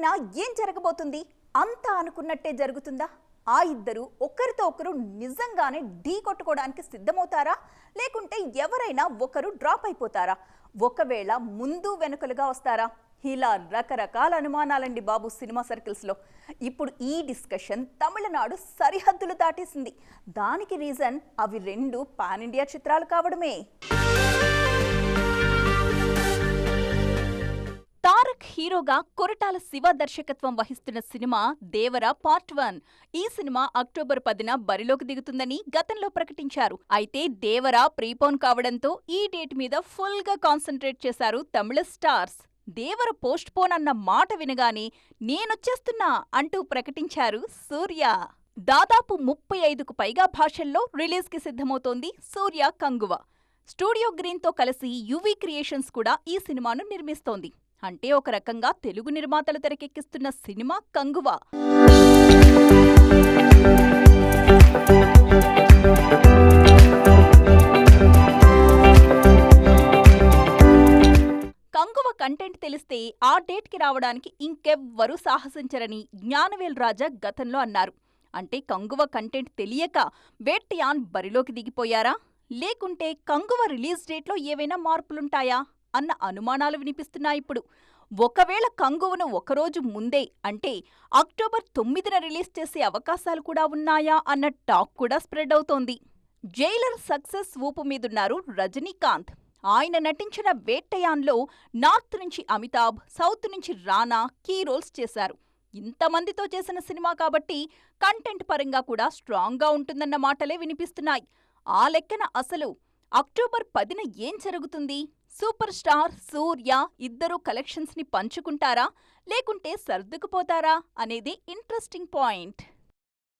జరిగినా ఏం జరగబోతుంది? అంతా అనుకున్నట్టే జరుగుతుందా? ఆ ఇద్దరు ఒకరితో ఒకరు నిజంగానే ఢీ కొట్టుకోవడానికి సిద్ధమవుతారా? లేకుంటే ఎవరైనా ఒకరు డ్రాప్ అయిపోతారా? ఒకవేళ ముందు వెనుకలుగా వస్తారా? ఇలా రకరకాల అనుమానాలండి బాబు సినిమా సర్కిల్స్లో. ఇప్పుడు ఈ డిస్కషన్ తమిళనాడు సరిహద్దులు దాటేసింది. దానికి రీజన్ అవి రెండు పాన్ ఇండియా చిత్రాలు కావడమే. హీరోగా కొరటాల శివ దర్శకత్వం వహిస్తున్న సినిమా దేవర పార్ట్ వన్. ఈ సినిమా అక్టోబర్ పదిన బరిలోకి దిగుతుందని గతంలో ప్రకటించారు. అయితే దేవర ప్రీపోన్ కావడంతో ఈ డేట్ మీద ఫుల్గా కాన్సన్ట్రేట్ చేశారు తమిళ స్టార్స్. దేవర పోస్ట్ పోన్ అన్న మాట వినగానే నేనొచ్చేస్తున్నా అంటూ ప్రకటించారు సూర్య. దాదాపు ముప్పై ఐదుకు పైగా భాషల్లో రిలీజ్కి సిద్ధమవుతోంది సూర్య కంగువ. స్టూడియో గ్రీన్తో కలిసి యువీ క్రియేషన్స్ కూడా ఈ సినిమాను నిర్మిస్తోంది. అంటే ఒక రకంగా తెలుగు నిర్మాతలు తెరకెక్కిస్తున్న సినిమా కంగువ. కంగువ కంటెంట్ తెలిస్తే ఆ డేట్కి రావడానికి ఇంకెవ్వరూ సాహసించరని జ్ఞానవేల్ రాజా గతంలో అన్నారు. అంటే కంగువ కంటెంట్ తెలియక వేట్టియాన్ బరిలోకి దిగిపోయారా? లేకుంటే కంగువ రిలీజ్ డేట్లో ఏవైనా మార్పులుంటాయా? అన్న అనుమానాలు వినిపిస్తున్నాయిప్పుడు ఒకవేళ కంగువను ఒకరోజు ముందే అంటే అక్టోబర్ తొమ్మిదిన రిలీజ్ చేసే అవకాశాలు కూడా ఉన్నాయా అన్న టాక్ కూడా స్ప్రెడ్ అవుతోంది. జైలర్ సక్సెస్ ఊపు మీదున్నారు రజనీకాంత్. ఆయన నటించిన వేట్టయాన్లో నార్త్ నుంచి అమితాబ్ సౌత్ నుంచి రానా కీ రోల్స్ చేశారు. ఇంతమందితో చేసిన సినిమా కాబట్టి కంటెంట్ పరంగా కూడా స్ట్రాంగ్గా ఉంటుందన్న మాటలే వినిపిస్తున్నాయి. ఆ లెక్కన అసలు అక్టోబర్ పదిన ఏం జరుగుతుంది? సూపర్ స్టార్ సూర్య ఇద్దరూ కలెక్షన్స్ని పంచుకుంటారా? లేకుంటే సర్దుకుపోతారా? అనేది ఇంట్రెస్టింగ్ పాయింట్.